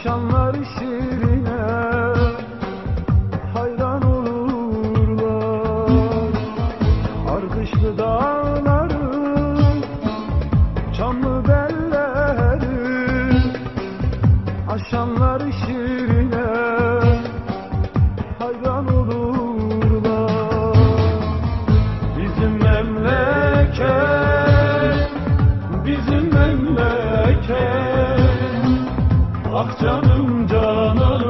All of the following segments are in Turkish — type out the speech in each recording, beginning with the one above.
Aşanlar şirine hayran olurlar. Argışlı dağların çamlı belleri şirine Ah canım cananım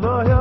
the.